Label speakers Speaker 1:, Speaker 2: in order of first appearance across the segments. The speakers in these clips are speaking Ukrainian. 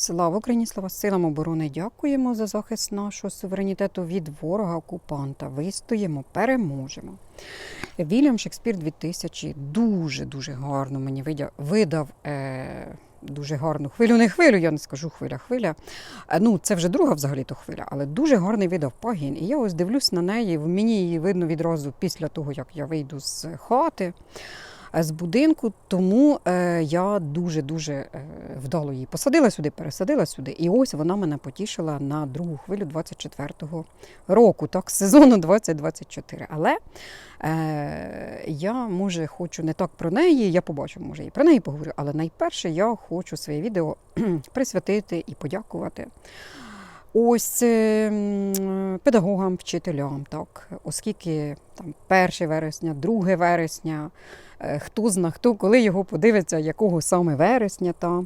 Speaker 1: Слава Україні, слава силам оборони! Дякуємо за захист нашого суверенітету від ворога окупанта. Вистоїмо, переможемо. Вільям Шекспір 2000 дуже дуже гарно мені видав. Е- Дуже гарну хвилю, не хвилю, я не скажу хвиля, хвиля. Е, Ну, це вже друга взагалі-то хвиля, але дуже гарний видав пагін. І я ось дивлюсь на неї. Мені її видно відразу після того, як я вийду з хати, з будинку. Тому е, я дуже-дуже е, вдало її посадила сюди, пересадила сюди. І ось вона мене потішила на другу хвилю 24-го року, так, сезону 2024. Але е, я, може, хочу не так про неї, я побачу, може, і про неї поговорю, але найперше я хочу своє відео присвятити і подякувати. Ось е, педагогам, вчителям, так, оскільки там 1 вересня, 2 вересня, е, хто зна, хто коли його подивиться, якого саме вересня. Та.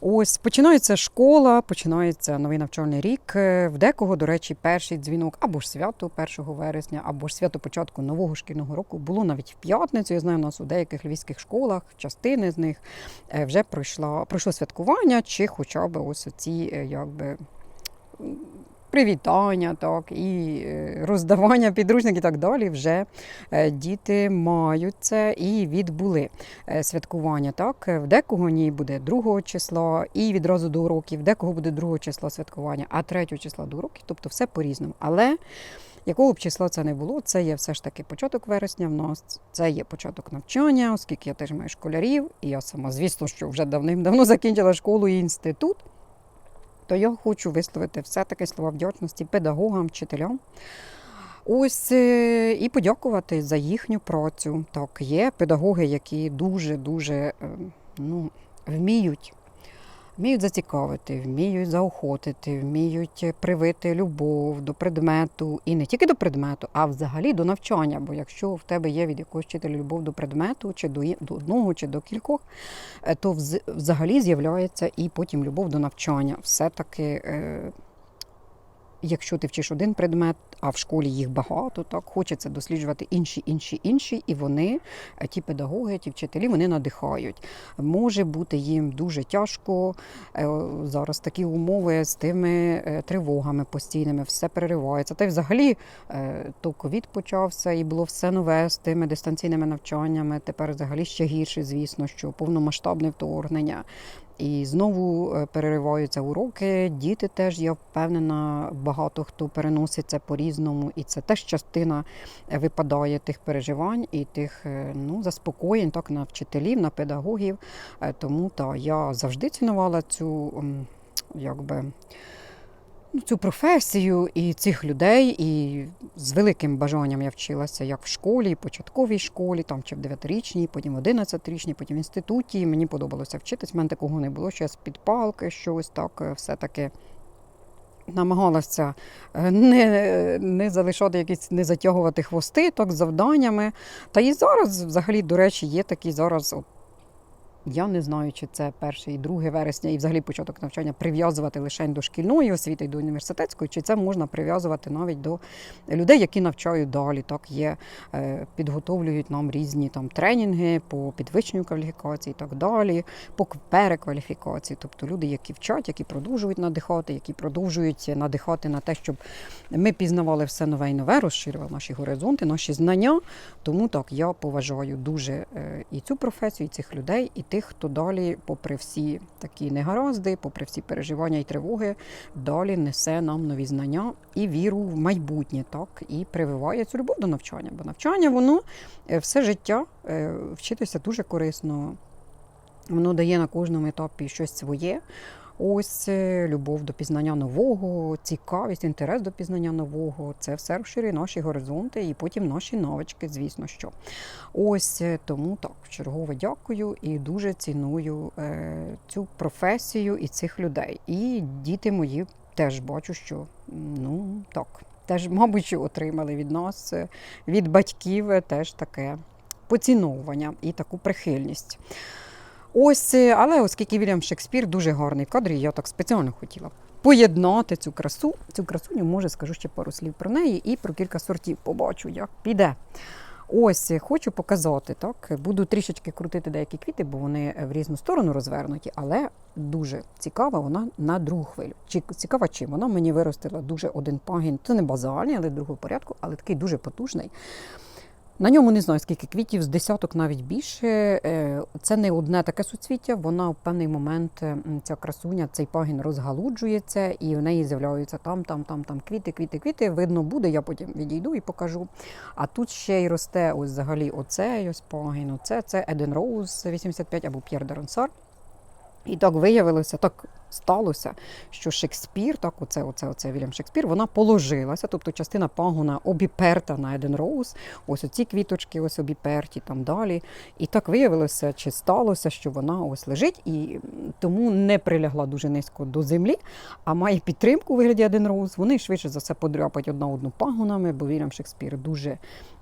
Speaker 1: Ось починається школа, починається новий навчальний рік. Е, В декого, до речі, перший дзвінок або ж свято 1 вересня, або ж свято початку нового шкільного року було навіть в п'ятницю. Я знаю, у нас у деяких львівських школах, частини з них вже пройшла, пройшло святкування, чи хоча б ось ці якби. Привітання, так, і е, роздавання підручників і так далі. Вже е, діти мають це і відбули е, святкування. Так, в декого ні буде 2 числа і відразу до уроків, в декого буде 2 числа святкування, а 3 числа до уроків, тобто все по-різному. Але якого б числа це не було, це є все ж таки початок вересня в нас, це є початок навчання, оскільки я теж маю школярів, і я сама, звісно, що вже давним-давно закінчила школу і інститут. То я хочу висловити все-таки слова вдячності педагогам, вчителям. Ось е, і подякувати за їхню працю. Так, є педагоги, які дуже-дуже е, ну, вміють, вміють зацікавити, вміють заохотити, вміють привити любов до предмету, і не тільки до предмету, а взагалі до навчання. Бо якщо в тебе є від якогось вчителя любов до предмету, чи до, одного, чи до кількох, е, то вз- взагалі з'являється і потім любов до навчання. Все-таки, е, якщо ти вчиш один предмет, а в школі їх багато, так хочеться досліджувати інші, інші, інші, і вони, е, ті педагоги, ті вчителі, вони надихають. Може бути їм дуже тяжко е, зараз такі умови з тими е, тривогами постійними, все переривається. Та й взагалі то ковід почався і було все нове з тими дистанційними навчаннями. Тепер взагалі ще гірше, звісно, що повномасштабне вторгнення. І знову е, перериваються уроки. Діти теж, я впевнена, багато хто переноситься по-різному, і це теж частина е, випадає тих переживань і тих е, ну, заспокоєнь так, на вчителів, на педагогів. Тому та, я завжди цінувала цю якби. Цю професію і цих людей, і з великим бажанням я вчилася як в школі, початковій школі, там чи в 9-річній, потім в 11-річній, потім в інституті. Мені подобалося вчитись. У мене такого не було, що я з-під палки щось так е, все-таки намагалася е, не, не залишати якісь, не затягувати хвости так, з завданнями. Та і зараз, взагалі, до речі, є такі зараз. От, я не знаю, чи це 1 і 2 вересня, і взагалі початок навчання прив'язувати лише до шкільної освіти і до університетської, чи це можна прив'язувати навіть до людей, які навчають далі. Так є, е, підготовлюють нам різні там тренінги по підвищенню кваліфікації і так далі, по перекваліфікації. Тобто люди, які вчать, які продовжують надихати, які продовжують надихати на те, щоб ми пізнавали все нове і нове, розширювали наші горизонти, наші знання. Тому так я поважаю дуже е, і цю професію, і цих людей, і тих, хто далі, попри всі такі негаразди, попри всі переживання і тривоги, далі несе нам нові знання і віру в майбутнє, так і прививає цю любов до навчання. Бо навчання воно е, все життя е, вчитися дуже корисно. Воно дає на кожному етапі щось своє. Ось е, любов до пізнання нового, цікавість, інтерес до пізнання нового. Це все розширює наші горизонти і потім наші навички, звісно що. Ось е, тому так, чергове дякую і дуже ціную е, цю професію і цих людей. І діти мої теж бачу, що ну так, теж, мабуть, отримали від нас, від батьків теж таке поціновування і таку прихильність. Ось, е, але оскільки Вільям Шекспір дуже гарний в кадрі, я так спеціально хотіла поєднати цю красу. Цю красуню, може, скажу ще пару слів про неї і про кілька сортів. Побачу, як піде. Ось е, хочу показати. Так, буду трішечки крутити деякі квіти, бо вони в різну сторону розвернуті, але дуже цікава вона на другу хвилю. Чи цікава чим? Вона мені виростила дуже один пагін. Це не базальний, але другого порядку, але такий дуже потужний. На ньому не знаю скільки квітів, з десяток навіть більше. Е, Це не одне таке суцвіття. Вона в певний момент ця красуня, цей пагін розгалуджується, і в неї з'являються там, там, там, там квіти, квіти, квіти. Видно буде, я потім відійду і покажу. А тут ще й росте ось взагалі оцей ось пагін. Оце це Еден Роуз 85 або П'єр де Ронсар. І так виявилося, так сталося, що Шекспір, так, оце, оце, оце Вільям Шекспір, вона положилася, тобто частина пагона обіперта на Еден Роуз, ось оці квіточки, ось обіперті там далі. І так виявилося, чи сталося, що вона ось лежить і тому не прилягла дуже низько до землі, а має підтримку у вигляді Еден Роуз. Вони швидше за все подряпать одна одну пагонами, бо Вільям Шекспір дуже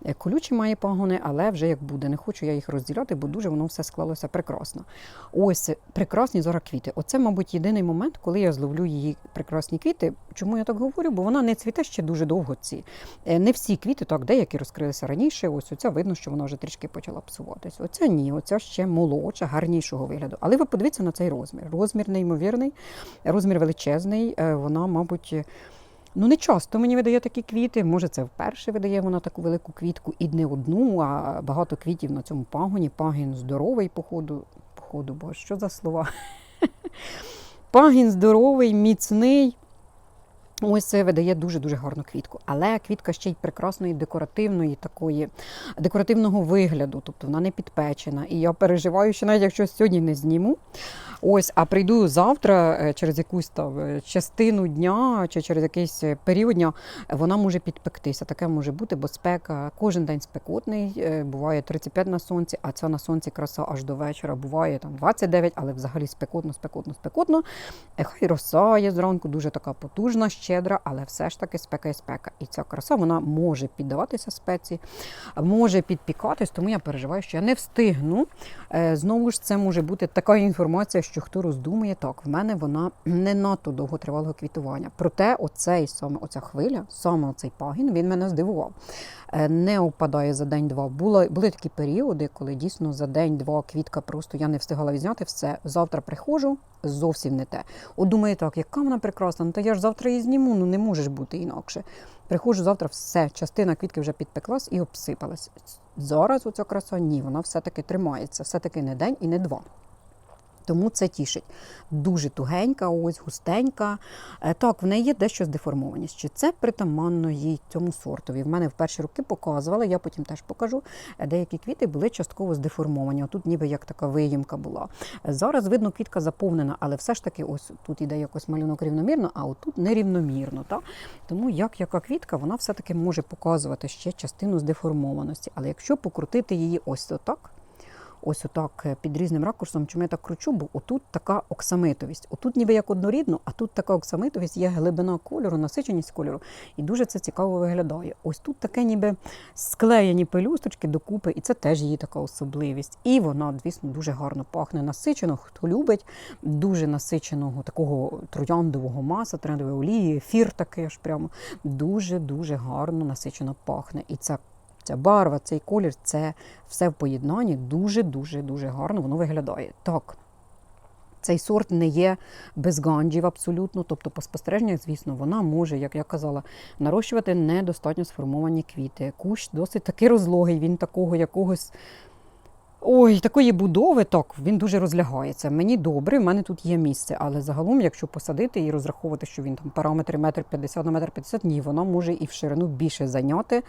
Speaker 1: е, колючі має пагони, але вже як буде. Не хочу я їх розділяти, бо дуже воно все склалося прекрасно. Ось прекрасні зараз квіти. Оце, мабуть, єдиний момент, коли я зловлю її прекрасні квіти. Чому я так говорю? Бо вона не цвіте ще дуже довго. Ці Е, не всі квіти, так деякі розкрилися раніше. Ось оця видно, що вона вже трішки почала псуватись. Оця ні, оця ще молодша, гарнішого вигляду. Але ви подивіться на цей розмір. Розмір неймовірний, розмір величезний. Е, Вона, мабуть. Ну, не часто мені видає такі квіти. Може, це вперше видає вона таку велику квітку, і не одну, а багато квітів на цьому пагоні. Пагін здоровий, походу, походу, бо що за слова? Пагін здоровий, міцний. Ось це видає дуже-дуже гарну квітку. Але квітка ще й прекрасної декоративної такої декоративного вигляду, тобто вона не підпечена. І я переживаю, що навіть якщо сьогодні не зніму, ось, а прийду завтра е, через якусь там е, частину дня чи через якийсь е, період дня, вона може підпектися. Таке може бути, бо спека кожен день спекотний, буває 35 на сонці, а ця на сонці краса аж до вечора. Буває там 29, але взагалі спекотно, спекотно, спекотно. Хай роса є зранку, дуже така потужна, щедра, але все ж таки спека і спека. І ця краса вона може піддаватися спеці, може підпікатись, тому я переживаю, що я не встигну. Е, Знову ж це може бути така інформація, що хто роздумує, так, в мене вона не надто довготривалого квітування. Проте оцей саме оця хвиля, саме оцей пагін, він мене здивував. Е, Не опадає за день-два. Були, були такі періоди, коли дійсно за день-два квітка просто я не встигала відзняти все. Завтра приходжу, зовсім не те. От думаю, так, яка вона прекрасна, ну та я ж завтра її зніму, ну не можеш бути інакше. Приходжу завтра, все, частина квітки вже підпеклась і обсипалась. Зараз оця краса, ні, вона все-таки тримається, все-таки не день і не два. Тому це тішить. Дуже тугенька, ось густенька. Е, Так, в неї є дещо з деформованістю. Чи це притаманно їй цьому сортові? В мене в перші роки показували, я потім теж покажу. е, Деякі квіти були частково здеформовані. Тут ніби як така виїмка була. Е, Зараз видно, квітка заповнена, але все ж таки, ось тут іде якось малюнок рівномірно, а отут нерівномірно. Та? Тому як яка квітка, вона все-таки може показувати ще частину здеформованості. Але якщо покрутити її ось отак, ось отак е, під різним ракурсом, чому я так кручу, бо отут така оксамитовість. Отут ніби як однорідно, а тут така оксамитовість, є глибина кольору, насиченість кольору, і дуже це цікаво виглядає. Ось тут таке ніби склеєні пелюсточки докупи, і це теж її така особливість. І вона, звісно, дуже гарно пахне насичено. Хто любить дуже насиченого такого трояндового маса, трояндової олії, ефір такий аж прямо дуже-дуже гарно насичено пахне. І ця Ця барва, цей колір, це все в поєднанні дуже-дуже дуже гарно воно виглядає. Так, цей сорт не є без ганджів абсолютно. Тобто, по спостереженнях, звісно, вона може, як я казала, нарощувати недостатньо сформовані квіти. Кущ досить таки розлогий, він такого якогось. Ой, такої будови, так, він дуже розлягається. Мені добре, в мене тут є місце, але загалом, якщо посадити і розраховувати, що він там параметри метр 50 на метр 50, ні, вона може і в ширину більше зайняти,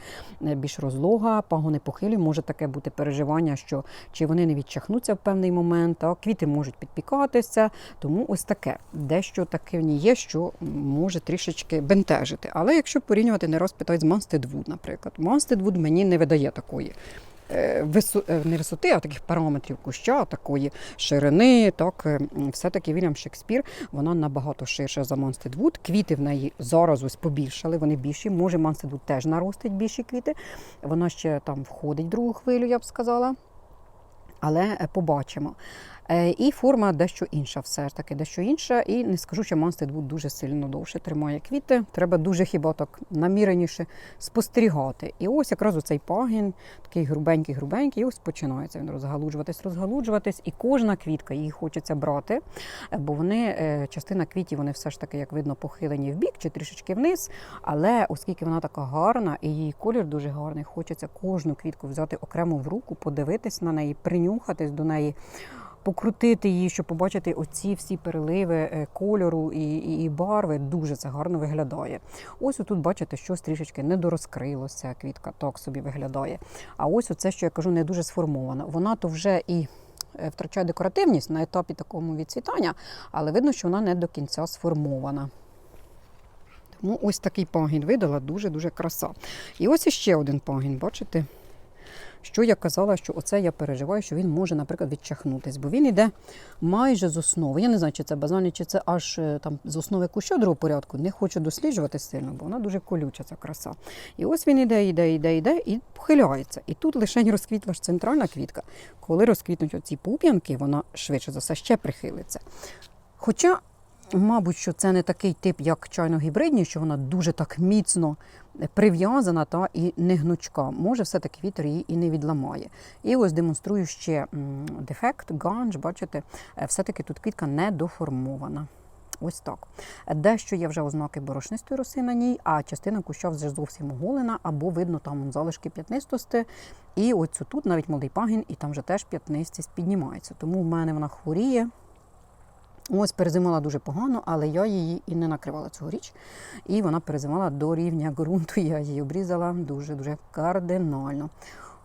Speaker 1: е, більш розлога, пагони похилі, може таке бути переживання, що чи вони не відчахнуться в певний момент, а квіти можуть підпікатися. Тому ось таке. Дещо таке в є, що може трішечки бентежити. Але якщо порівнювати, не раз питають з Wood, наприклад. Wood мені не видає такої е, висо- е, не висоти, а таких параметрів куща, такої ширини. Так, е, все-таки Вільям Шекспір, вона набагато ширша за Монстедвуд. Квіти в неї зараз ось побільшали, вони більші. Може, Монстедвуд теж наростить більші квіти. Вона ще там входить в другу хвилю, я б сказала. Але побачимо. Е, І форма дещо інша, все ж таки, дещо інша. І не скажу, що Мастед буде дуже сильно довше тримає квіти. Треба дуже хіба так наміреніше спостерігати. І ось якраз оцей пагін, такий грубенький, грубенький, і ось починається він розгалуджуватись, розгалуджуватись. І кожна квітка її хочеться брати, бо вони е, частина квітів, вони все ж таки, як видно, похилені в бік чи трішечки вниз. Але оскільки вона така гарна і її колір дуже гарний, хочеться кожну квітку взяти окремо в руку, подивитись на неї, принюхатись до неї. Покрутити її, щоб побачити оці всі переливи е, кольору і, і, і барви, дуже це гарно виглядає. Ось тут бачите, щось трішечки недорозкрилося, квітка так собі виглядає. А ось оце, що я кажу, не дуже сформована. Вона то вже і е, втрачає декоративність на етапі такому відцвітання, але видно, що вона не до кінця сформована. Тому ось такий пагін видала, дуже-дуже краса. І ось іще один пагін, бачите? Що я казала, що оце я переживаю, що він може, наприклад, відчахнутись, бо він йде майже з основи. Я не знаю, чи це базальний, чи це аж е, там з основи куща другого порядку. Не хочу досліджувати сильно, бо вона дуже колюча, ця краса. І ось він іде, іде, іде, іде і похиляється. І тут лише розквітла ж центральна квітка. Коли розквітнуть оці пуп'янки, вона швидше за все ще прихилиться. Хоча Мабуть, що це не такий тип, як чайно-гібридні, що вона дуже так міцно прив'язана та і не гнучка. Може, все-таки вітер її і не відламає. І ось демонструю ще дефект, ганж, бачите, е, все-таки тут квітка не доформована. Ось так. Дещо є вже ознаки борошнистої роси на ній, а частина куща вже зовсім оголена, або видно там залишки п'ятнистості. І оцю тут навіть молодий пагін, і там вже теж п'ятнистість піднімається. Тому в мене вона хворіє. Ось перезимала дуже погано, але я її і не накривала цьогоріч. І вона перезимала до рівня ґрунту. Я її обрізала дуже-дуже кардинально.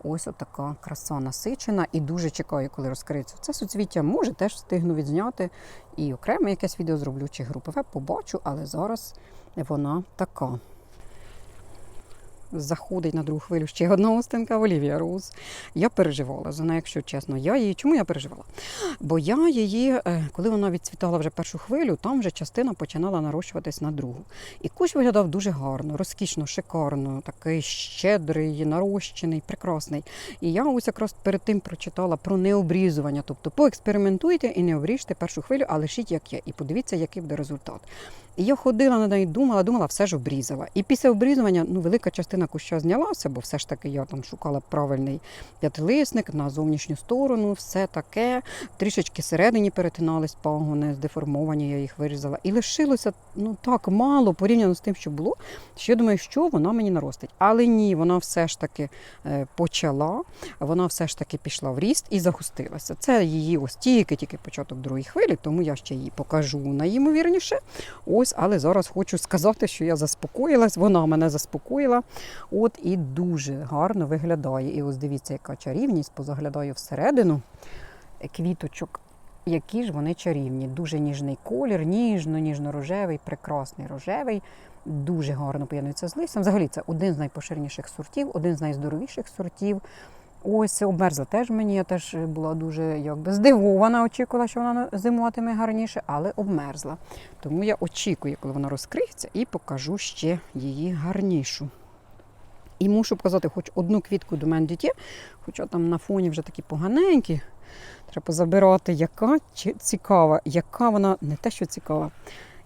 Speaker 1: Ось така краса насичена і дуже чекаю, коли розкриється це суцвіття. Може, теж встигну відзняти і окремо якесь відео зроблю чи групове, побачу, але зараз вона така. Заходить на другу хвилю ще одна остинка Олівія Роуз. Я переживала за нею, якщо чесно. Я її чому я переживала? Бо я її, е, коли вона відцвітала вже першу хвилю, там вже частина починала нарощуватись на другу. І кущ виглядав дуже гарно, розкішно, шикарно, такий щедрий, нарощений, прекрасний. І я ось якраз перед тим прочитала про необрізування. Тобто поекспериментуйте і не обріжте першу хвилю, а лишіть як є. І подивіться, який буде результат. І я ходила на неї, думала, думала, все ж обрізала. І після обрізування ну, велика частина куща знялася, бо все ж таки я там шукала правильний п'ятилисник на зовнішню сторону, все таке. Трішечки всередині перетинались пагони, здеформовані, я їх вирізала. І лишилося ну так мало порівняно з тим, що було. Що я думаю, що вона мені наростить. Але ні, вона все ж таки е, почала, вона все ж таки пішла в ріст і загустилася. Це її ось тільки-тільки початок другої хвилі, тому я ще її покажу найімовірніше. Ось, але зараз хочу сказати, що я заспокоїлась, вона мене заспокоїла. От і дуже гарно виглядає. І ось дивіться, яка чарівність, позаглядаю всередину квіточок. Які ж вони чарівні, дуже ніжний колір, ніжно, ніжно-рожевий, прекрасний рожевий, дуже гарно поєднується з листям. Взагалі це один з найпоширеніших сортів, один з найздоровіших сортів. Ось обмерзла теж мені. Я теж була дуже якби здивована, очікувала, що вона зимуватиме гарніше, але обмерзла. Тому я очікую, коли вона розкриється, і покажу ще її гарнішу. І мушу показати хоч одну квітку до мене дітє, хоча там на фоні вже такі поганенькі. Треба забирати, яка цікава, яка вона не те, що цікава.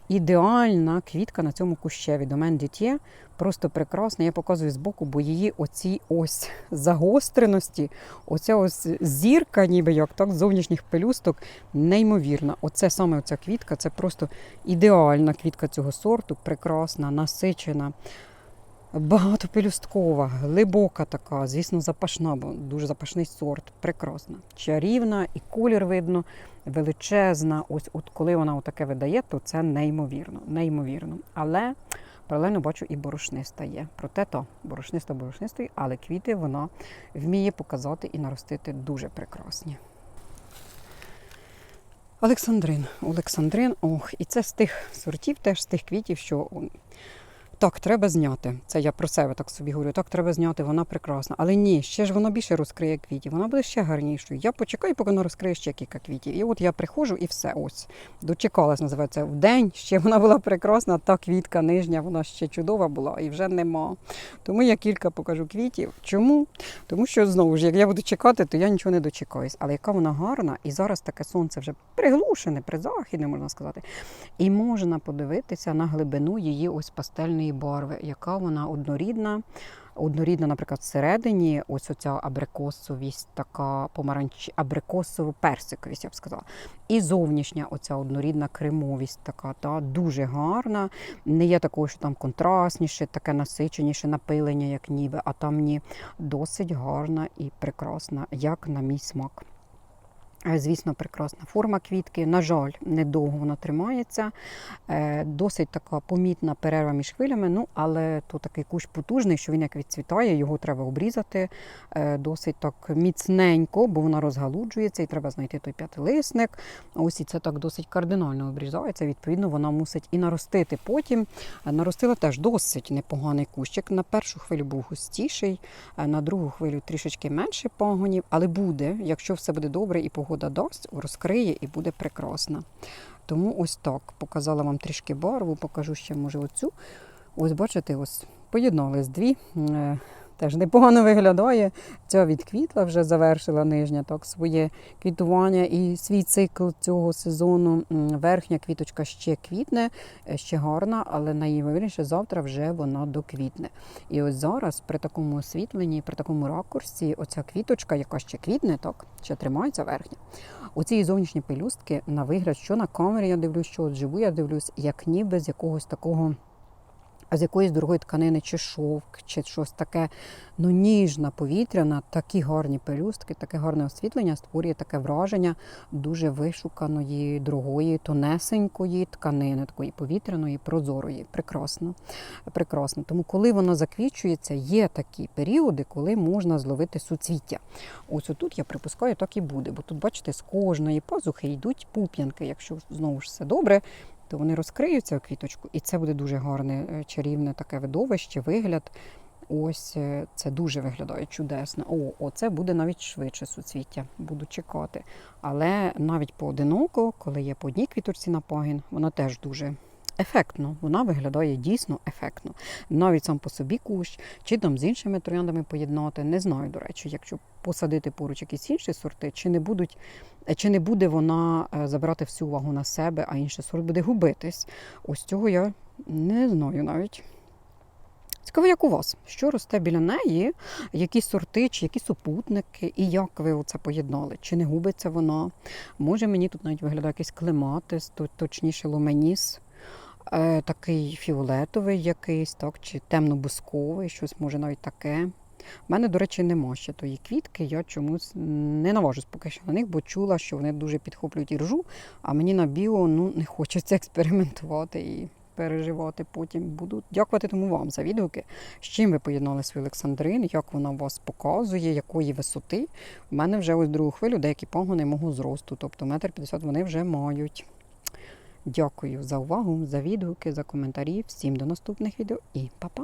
Speaker 1: Ідеальна квітка на цьому кущеві. Домен дітє просто прекрасна. Я показую збоку, бо її оці ось загостреності, оця ось зірка, ніби як так, зовнішніх пелюсток, неймовірна. Оце саме оця квітка, це просто ідеальна квітка цього сорту, прекрасна, насичена. Багатопелюсткова, глибока така, звісно, запашна, бо дуже запашний сорт, прекрасна, чарівна, і колір видно, величезна. Ось от коли вона отаке видає, то це неймовірно, неймовірно. Але паралельно бачу і борошниста є. Проте то борошниста борошнистої, але квіти вона вміє показати і наростити дуже прекрасні. Олександрин. Олександрин, ох, і це з тих сортів, теж з тих квітів, що Так, треба зняти. Це я про себе так собі говорю. Так, треба зняти, вона прекрасна. Але ні, ще ж вона більше розкриє квітів. Вона буде ще гарнішою. Я почекаю, поки вона розкриє ще кілька квітів. І от я приходжу і все. Ось. Дочекалась, називається. В день ще вона була прекрасна, та квітка нижня, вона ще чудова була і вже нема. Тому я кілька покажу квітів. Чому? Тому що знову ж, як я буду чекати, то я нічого не дочекаюсь. Але яка вона гарна, і зараз таке сонце вже приглушене, призахідне, можна сказати. І можна подивитися на глибину її ось пастельної барви, яка вона однорідна. Однорідна, наприклад, всередині, ось оця абрикосовість, така помаранч, абрикосово-персиковість, я б сказала. І зовнішня оця однорідна кремовість, така та дуже гарна. Не є такою, що там контрастніше, таке насиченіше напилення, як ніби, а там ні, досить гарна і прекрасна, як на мій смак. Е, Звісно, прекрасна форма квітки. На жаль, недовго вона тримається. Е, Досить така помітна перерва між хвилями. Ну, але то такий кущ потужний, що він як відцвітає, його треба обрізати е, досить так міцненько, бо вона розгалуджується, і треба знайти той п'ятилисник. Ось і це так досить кардинально обрізається. Відповідно, вона мусить і наростити потім. Наростила теж досить непоганий кущик. На першу хвилю був густіший, на другу хвилю трішечки менше пагонів, але буде, якщо все буде добре і погода дасть, розкриє і буде прекрасна. Тому ось так. Показала вам трішки барву, покажу ще, може, оцю. Ось бачите, ось поєднались дві. Теж непогано виглядає. Ця відквітла вже завершила нижня так, своє квітування і свій цикл цього сезону. Верхня квіточка ще квітне, е, ще гарна, але найвірніше завтра вже вона доквітне. І ось зараз при такому освітленні, при такому ракурсі, оця квіточка, яка ще квітне, так, ще тримається верхня. Оці зовнішні пелюстки на вигляд, що на камері я дивлюсь, що от живу я дивлюсь, як ніби з якогось такого. А з якоїсь дорогої тканини, чи шовк, чи щось таке ну, ніжна, повітряна, такі гарні пелюстки, таке гарне освітлення створює таке враження дуже вишуканої, дорогої, тонесенької тканини, такої повітряної, прозорої. Прекрасно. Прекрасно. Тому, коли вона заквічується, є такі періоди, коли можна зловити суцвіття. Ось отут я припускаю, так і буде. Бо тут, бачите, з кожної пазухи йдуть пуп'янки. Якщо знову ж все добре, то вони розкриються у квіточку, і це буде дуже гарне, е, чарівне таке видовище, вигляд. Ось е, це дуже виглядає чудесно. О, оце буде навіть швидше суцвіття. Буду чекати. Але навіть поодиноко, коли є по одній квіточці на пагін, вона теж дуже ефектно. Вона виглядає дійсно ефектно. Навіть сам по собі кущ, чи там з іншими трояндами поєднати. Не знаю, до речі, якщо посадити поруч якісь інші сорти, чи не будуть, чи не буде вона е, забирати всю увагу на себе, а інший сорт буде губитись. Ось цього я не знаю навіть. Цікаво, як у вас, що росте біля неї, які сорти, чи які супутники, і як ви це поєднали? Чи не губиться вона? Може, мені тут навіть виглядає якийсь клематис, точніше ломеніс, е, такий фіолетовий якийсь, так, чи темно-бусковий, щось може навіть таке. У мене, до речі, нема ще тої квітки, я чомусь не наважусь поки що на них, бо чула, що вони дуже підхоплюють іржу, а мені на біо ну, не хочеться експериментувати і переживати потім. Буду дякувати тому вам за відгуки, з чим ви поєднали свій Олександрин, як вона вас показує, якої висоти. У мене вже ось другу хвилю деякі пагони мого зросту, тобто метр п'ятдесят вони вже мають. Дякую за увагу, за відгуки, за коментарі. Всім до наступних відео і па-па!